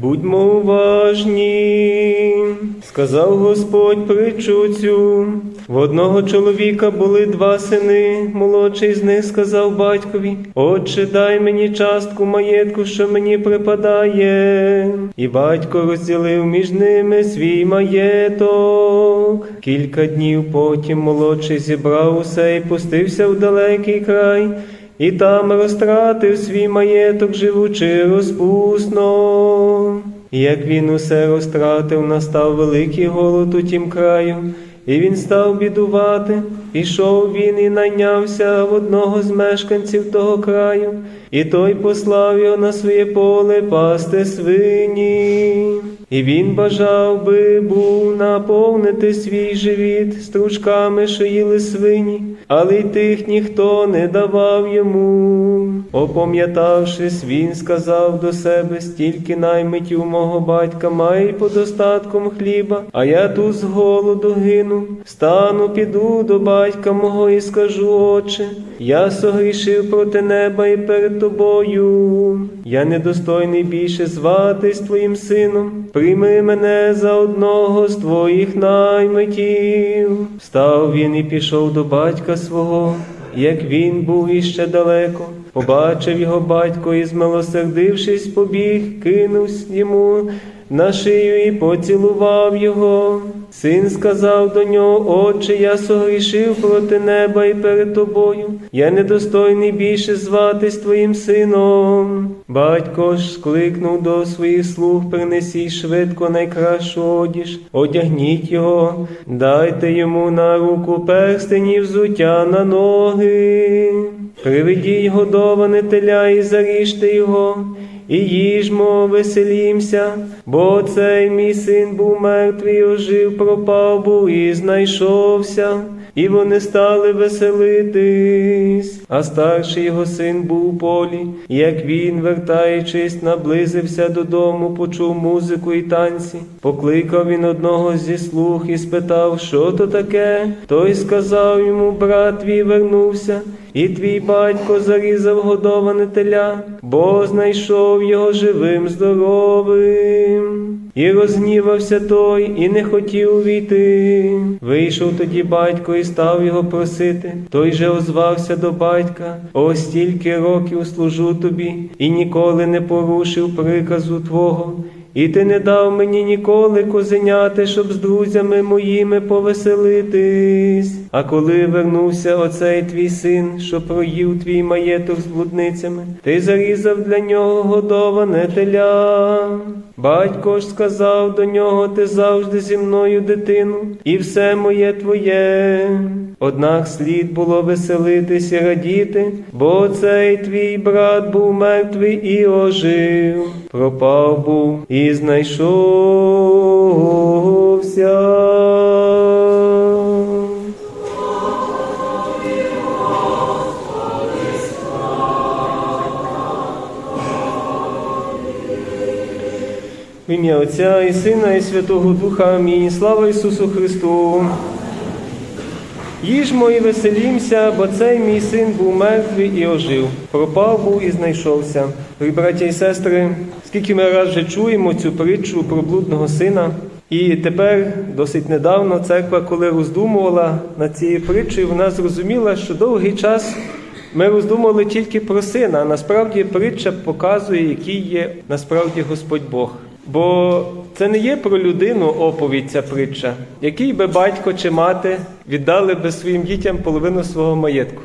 Будьмо уважні, сказав Господь притчу цю. В одного чоловіка були два сини. Молодший з них сказав батькові: Отче, дай мені частку маєтку, що мені припадає. І батько розділив між ними свій маєток. Кілька днів потім молодший зібрав усе і пустився в далекий край. І там розтратив свій маєток, живучи розпусно. Як він усе розтратив, настав великий голод у тім краю, і він став бідувати. Пішов він і найнявся в одного з мешканців того краю, і той послав його на своє поле пасти свині. І він бажав би був наповнити свій живіт стручками, що їли свині, але й тих ніхто не давав йому. Опам'ятавшись, він сказав до себе, стільки наймитів мого батька має по достатком хліба, а я тут з голоду гину. Стану, піду до батька мого і скажу, Отче, я согрішив проти неба і перед тобою. Я недостойний більше зватись твоїм сином. Прийми мене за одного з твоїх наймитів. Встав він і пішов до батька свого, як він був іще далеко. Побачив його батько і, змилосердившись, побіг, кинувся йому на шию і поцілував його. Син сказав до нього, Отче, я согрішив проти неба і перед тобою. Я недостойний більше зватись твоїм сином. Батько ж скликнув до своїх слуг, принесіть швидко найкращу одіж, одягніть його, дайте йому на руку перстені взуття на ноги. Приведіть годоване теля і заріжте його, і їжмо, веселімся, бо цей мій син був мертвий, ожив, пропав був і знайшовся, і вони стали веселитись. А старший його син був у полі, і як він, вертаючись, наблизився додому, почув музику і танці. Покликав він одного зі слуг і спитав, що то таке. Той сказав йому, брат твій вернувся. І твій батько зарізав годоване теля, бо знайшов його живим, здоровим. І розгнівався той, і не хотів увійти. Вийшов тоді батько і став його просити. Той же озвався до батька: Ось стільки років служу тобі, і ніколи не порушив приказу твого. І ти не дав мені ніколи козеняти, щоб з друзями моїми повеселитись. А коли вернувся оцей твій син, що проїв твій маєток з блудницями, ти зарізав для нього годоване теля. Батько ж сказав до нього, ти завжди зі мною дитину, і все моє твоє. Однак слід було веселитись і радіти, бо цей твій брат був мертвий і ожив, пропав був і знайшовся. В ім'я Отця і Сина, і Святого Духа. Амінь. Слава Ісусу Христу. Їжмо і веселімся, бо цей мій син був мертвий і ожив, пропав був і знайшовся. Дорогі браття і сестри, скільки ми раз вже чуємо цю притчу про блудного сина, і тепер, досить недавно, церква, коли роздумувала над цією притчею, вона зрозуміла, що довгий час ми роздумували тільки про сина, а насправді притча показує, який є насправді Господь Бог. Бо це не є про людину оповідь ця притча, який би батько чи мати віддали би своїм дітям половину свого маєтку.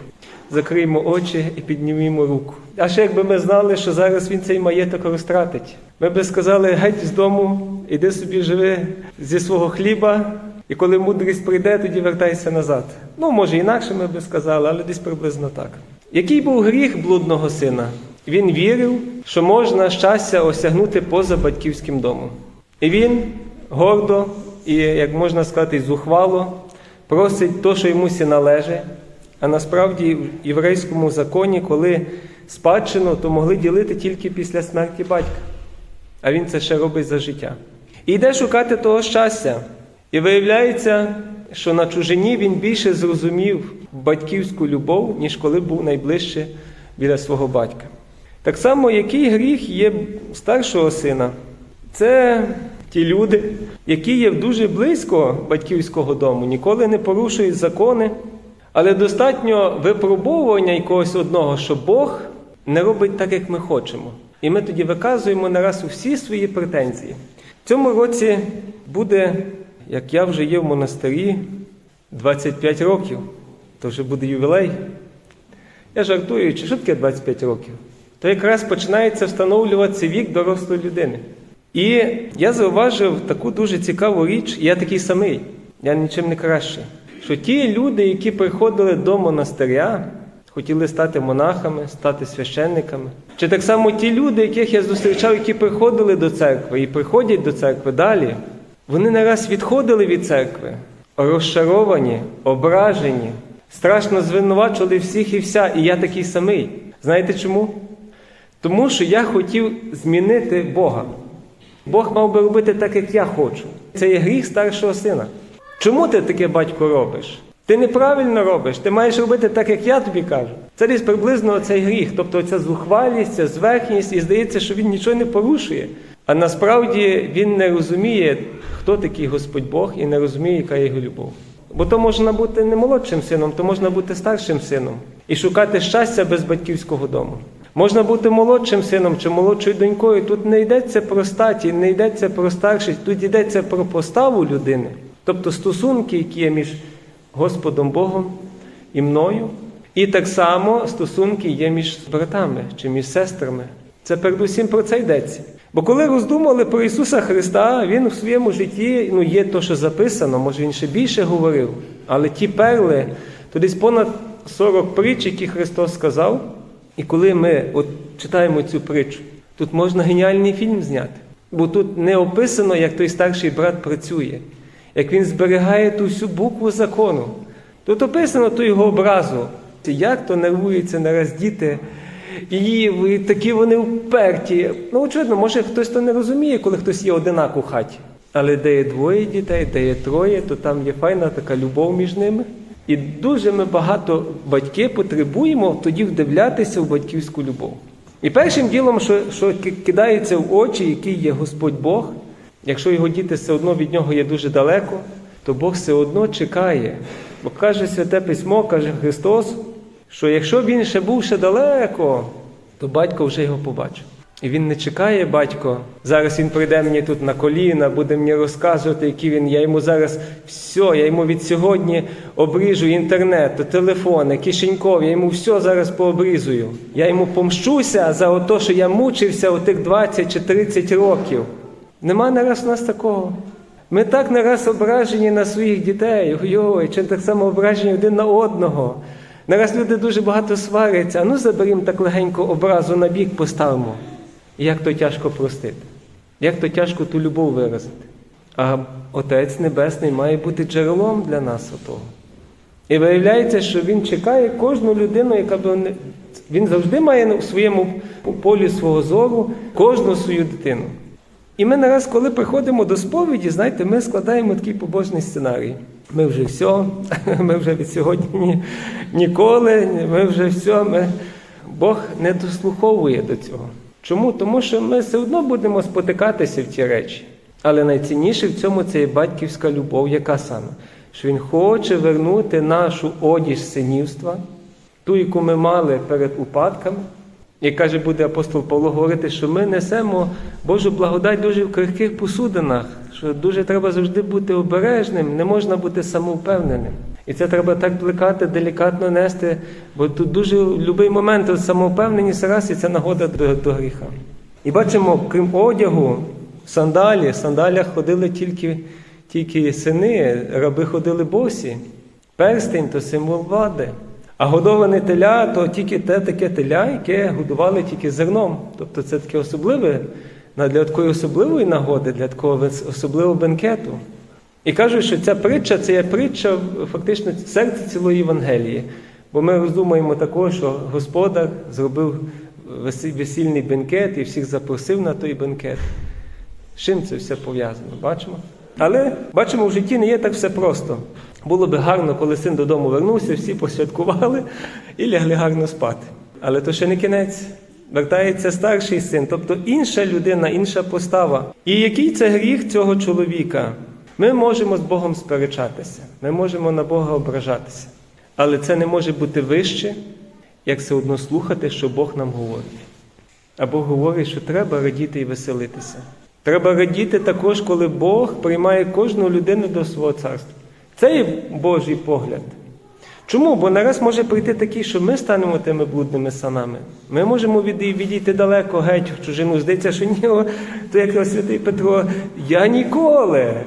Закриємо очі і піднімімо руку. А ще якби ми знали, що зараз він цей маєток розтратить. Ми би сказали, геть з дому, іди собі живи зі свого хліба, і коли мудрість прийде, тоді вертайся назад. Ну, може, інакше ми би сказали, але десь приблизно так. Який був гріх блудного сина? Він вірив, що можна щастя осягнути поза батьківським домом. І він гордо і, як можна сказати, зухвало просить то, що йому сі належить. А насправді в єврейському законі, коли спадщину, то могли ділити тільки після смерті батька. А він це ще робить за життя. І йде шукати того щастя. І виявляється, що на чужині він більше зрозумів батьківську любов, ніж коли був найближче біля свого батька. Так само, який гріх є старшого сина? Це ті люди, які є дуже близько батьківського дому, ніколи не порушують закони, але достатньо випробовування якогось одного, що Бог не робить так, як ми хочемо. І ми тоді виказуємо нараз усі свої претензії. В цьому році буде, як я вже є в монастирі, 25 років, то вже буде ювілей. Я жартую, чи що таке 25 років? То якраз починається встановлюватися вік дорослої людини. І я зауважив таку дуже цікаву річ, я такий самий, я нічим не кращий. Що ті люди, які приходили до монастиря, хотіли стати монахами, стати священниками, чи так само ті люди, яких я зустрічав, які приходили до церкви і приходять до церкви далі, вони не раз відходили від церкви, розчаровані, ображені, страшно звинувачували всіх і вся, і я такий самий. Знаєте чому? Тому що я хотів змінити Бога. Бог мав би робити так, як я хочу. Це є гріх старшого сина. Чому ти таке батько робиш? Ти неправильно робиш, ти маєш робити так, як я тобі кажу. Це десь приблизно цей гріх, тобто ця зухвалість, ця зверхність, і здається, що він нічого не порушує. А насправді він не розуміє, хто такий Господь Бог, і не розуміє, яка його любов. Бо то можна бути не молодшим сином, то можна бути старшим сином і шукати щастя без батьківського дому. Можна бути молодшим сином чи молодшою донькою. Тут не йдеться про статі, не йдеться про старшість, тут йдеться про поставу людини, тобто стосунки, які є між Господом Богом і мною. І так само стосунки є між братами чи між сестрами. Це передусім про це йдеться. Бо коли роздумали про Ісуса Христа, Він у своєму житті ну, є то, що записано, може Він ще більше говорив, але ті перли, то десь понад 40 притч, які Христос сказав. І коли ми от читаємо цю притчу, тут можна геніальний фільм зняти. Бо тут не описано, як той старший брат працює, як він зберігає ту всю букву закону. Тут описано ту його образу, як то нервуються нараз діти, і такі вони вперті. Ну, очевидно, може хтось то не розуміє, коли хтось є одинак у хаті. Але де є двоє дітей, де є троє, то там є файна така любов між ними. І дуже ми багато батьки потребуємо тоді вдивлятися в батьківську любов. І першим ділом, що, що кидається в очі, який є Господь Бог, якщо його діти все одно від нього є дуже далеко, то Бог все одно чекає. Бо каже Святе Письмо, каже Христос, що якщо він ще був ще далеко, то батько вже його побачив. І він не чекає, батько. Зараз він прийде мені тут на коліна, буде мені розказувати, який він. Я йому зараз все, я йому від сьогодні обріжу інтернет, телефони, кишеньков, я йому все зараз пообрізую. Я йому помщуся за те, що я мучився у тих 20 чи 30 років. Нема нараз у нас такого. Ми так нараз ображені на своїх дітей, ой, чи так само ображені один на одного. Нараз люди дуже багато сваряться, а ну заберімо так легенько образу на бік, поставимо. І як то тяжко простити, як то тяжко ту любов виразити. А Отець Небесний має бути джерелом для нас отого. І виявляється, що він чекає кожну людину, яка б не. Він завжди має у своєму полі свого зору кожну свою дитину. І ми нараз, коли приходимо до сповіді, знаєте, ми складаємо такий побожний сценарій. Ми вже все, ми вже від сьогодні ні, ніколи, ми вже все. Ми... Бог не дослуховує до цього. Чому? Тому що ми все одно будемо спотикатися в ті речі. Але найцінніше в цьому це є батьківська любов, яка саме? Що Він хоче вернути нашу одіж синівства, ту, яку ми мали перед упадками. І каже, буде апостол Павло говорити, що ми несемо Божу благодать дуже в крихких посудинах, що дуже треба завжди бути обережним, не можна бути самовпевненим. І це треба так плекати, делікатно нести, бо тут дуже будь-який момент самовпевненість раз і це нагода до, до гріха. І бачимо, крім одягу, сандалі, в сандалях ходили тільки, тільки сини, раби ходили босі. Перстень то символ влади. А годоване теля то тільки те таке теля, яке годували тільки зерном. Тобто це таке особливе, для такої особливої нагоди, для такого особливого бенкету. І кажуть, що ця притча це є притча фактично серце цілої Євангелії. Бо ми роздумуємо також, що господар зробив весільний бенкет і всіх запросив на той бенкет. З чим це все пов'язано? Бачимо? Але бачимо, в житті не є так все просто. Було би гарно, коли син додому вернувся, всі посвяткували і лягли гарно спати. Але то ще не кінець. вертається старший син, тобто інша людина, інша постава. І який це гріх цього чоловіка? Ми можемо з Богом сперечатися, ми можемо на Бога ображатися, але це не може бути вище, як все одно слухати, що Бог нам говорить. А Бог говорить, що треба радіти і веселитися. Треба радіти також, коли Бог приймає кожну людину до свого царства. Це є Божий погляд. Чому? Бо нараз може прийти такий, що ми станемо тими блудними санами. Ми можемо відійти далеко, геть в чужину. Здається, що ні, то як святий Петро, я ніколи.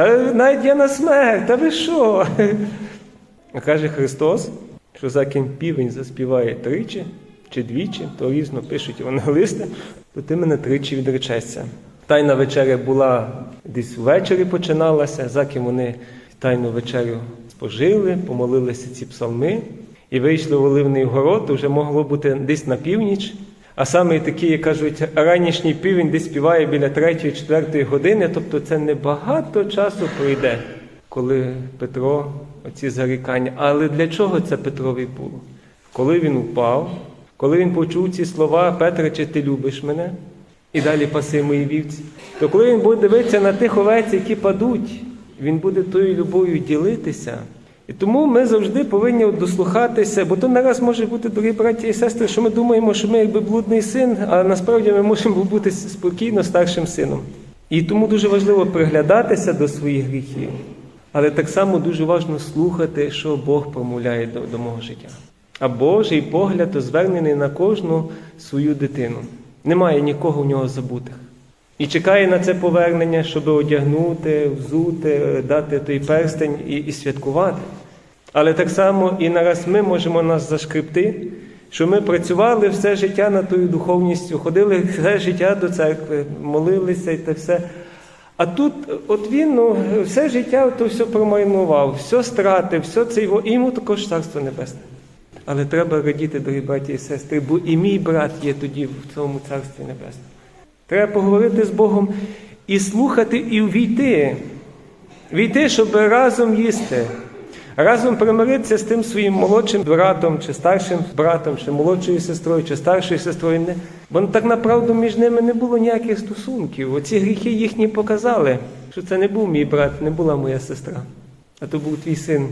Та навіть я на смерть, та ви що? А каже Христос, що за півень заспіває тричі чи двічі, то різно пишуть евангелисти, то ти мене тричі відречешся. Тайна вечеря була десь ввечері починалася, за вони тайну вечерю спожили, помолилися ці псалми і вийшли в Оливний город, вже могло бути десь на північ. А саме такі, як кажуть, ранішній півень десь співає біля 3-4 години, тобто це небагато часу пройде, коли Петро оці зарікання. Але для чого це Петрові було? Коли він упав, коли він почув ці слова Петре, чи ти любиш мене? І далі паси мої вівці. То коли він буде дивитися на тих овець, які падуть, він буде тою любов'ю ділитися. І тому ми завжди повинні дослухатися, бо то нараз може бути, дорогі браті і сестри, що ми думаємо, що ми якби блудний син, а насправді ми можемо бути спокійно старшим сином. І тому дуже важливо приглядатися до своїх гріхів, але так само дуже важливо слухати, що Бог промовляє до, до мого життя. А Божий погляд звернений на кожну свою дитину. Немає нікого в нього забутих. І чекає на це повернення, щоб одягнути, взути, дати той перстень і, і святкувати. Але так само і нараз ми можемо нас зашкребти, що ми працювали все життя над тою духовністю, ходили все життя до церкви, молилися і те все. А тут, от він ну, все життя то все промайнував, все стратив, все це його, і йому також царство небесне. Але треба радіти, дорогі браті і сестри, бо і мій брат є тоді в цьому царстві небесному. Треба поговорити з Богом і слухати, і увійти. Війти, щоб разом їсти, разом примиритися з тим своїм молодшим братом, чи старшим братом, чи молодшою сестрою, чи старшою сестрою. Не- Бо так направду між ними не було ніяких стосунків. Оці гріхи їхні показали, що це не був мій брат, не була моя сестра, а то був твій син.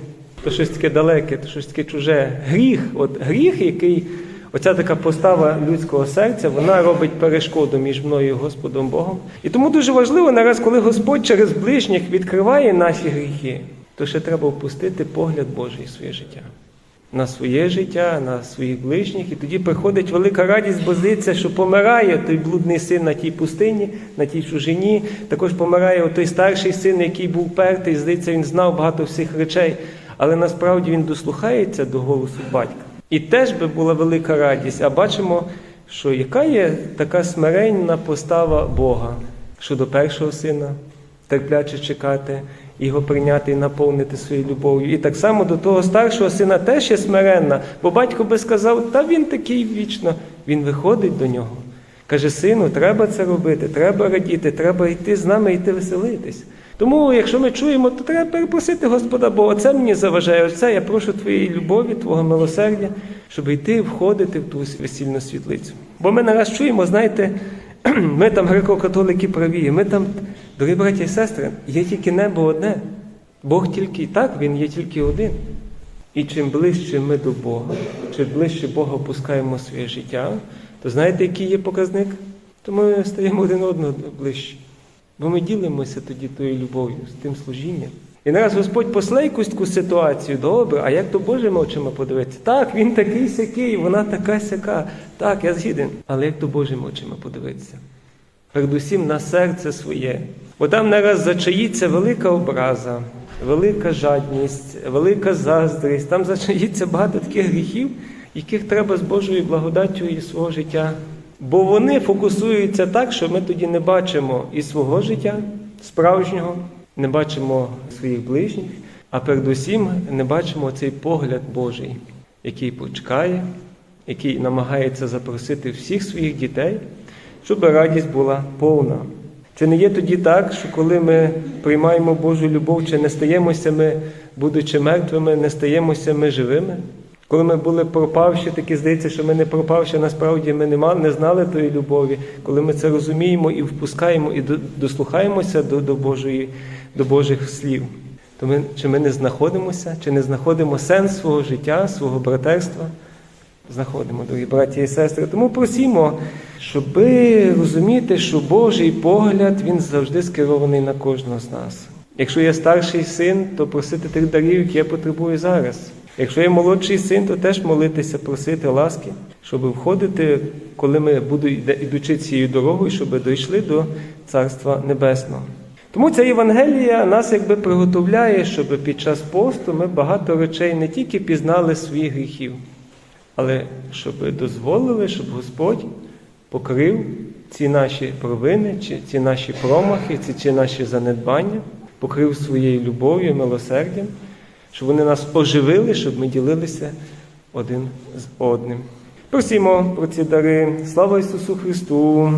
То щось таке далеке, то щось таке чуже. Гріх, от гріх, який, оця така постава людського серця, вона робить перешкоду між мною і Господом Богом. І тому дуже важливо нараз, коли Господь через ближніх відкриває наші гріхи, то ще треба впустити погляд Божий в своє життя. На своє життя, на своїх ближніх, і тоді приходить велика радість, бо здається, що помирає той блудний син на тій пустині, на тій чужині. Також помирає той старший син, який був пертий, здається, він знав багато всіх речей, але насправді він дослухається до голосу батька. І теж би була велика радість. А бачимо, що яка є така смиренна постава Бога щодо першого сина, терпляче чекати, його прийняти і наповнити своєю любов'ю. І так само до того старшого сина теж є смиренна, бо батько би сказав, та він такий вічно. Він виходить до нього. Каже, сину, треба це робити, треба радіти, треба йти з нами, йти веселитись. Тому, якщо ми чуємо, то треба перепросити Господа Бога. Це мені заважає. Оце я прошу твоєї любові, твого милосердя, щоб йти, входити в ту весільну світлицю. Бо ми нараз чуємо, знаєте, ми там греко-католики праві, ми там, дорогі браті і сестри, є тільки небо одне. Бог тільки так, він є тільки один. І чим ближче ми до Бога, чим ближче Бога опускаємо своє життя, то знаєте, який є показник? То ми стаємо один одного ближче. Бо ми ділимося тоді тою любов'ю, з тим служінням. І нараз Господь после якусь таку ситуацію, добре, а як то Божими очима подивитися? Так, він такий сякий, вона така сяка. Так, я згіден. Але як то Божими очима подивитися? Передусім на серце своє. Бо там нараз зачаїться велика образа, велика жадність, велика заздрість, там зачаїться багато таких гріхів, яких треба з Божою благодаттю і свого життя. Бо вони фокусуються так, що ми тоді не бачимо і свого життя справжнього, не бачимо своїх ближніх, а передусім не бачимо цей погляд Божий, який почекає, який намагається запросити всіх своїх дітей, щоб радість була повна. Чи не є тоді так, що коли ми приймаємо Божу любов, чи не стаємося ми, будучи мертвими, не стаємося ми живими? Коли ми були пропавші, такі здається, що ми не пропавші, насправді ми не мали, не знали тої любові. Коли ми це розуміємо і впускаємо, і дослухаємося до, до, Божої, до Божих слів, то ми, чи ми не знаходимося, чи не знаходимо сенс свого життя, свого братерства? Знаходимо, дорогі браті і сестри. Тому просімо, щоб розуміти, що Божий погляд він завжди скерований на кожного з нас. Якщо я старший син, то просити тих дарів, які я потребую зараз. Якщо я молодший син, то теж молитися, просити ласки, щоб входити, коли ми буду йде- ідучи цією дорогою, щоб дійшли до Царства Небесного. Тому ця Євангелія нас якби приготовляє, щоб під час посту ми багато речей не тільки пізнали своїх гріхів, але щоб дозволили, щоб Господь покрив ці наші провини, чи ці наші промахи, ці, ці наші занедбання, покрив своєю любов'ю, милосердям, щоб вони нас оживили, щоб ми ділилися один з одним. Просімо про ці дари. Слава Ісусу Христу!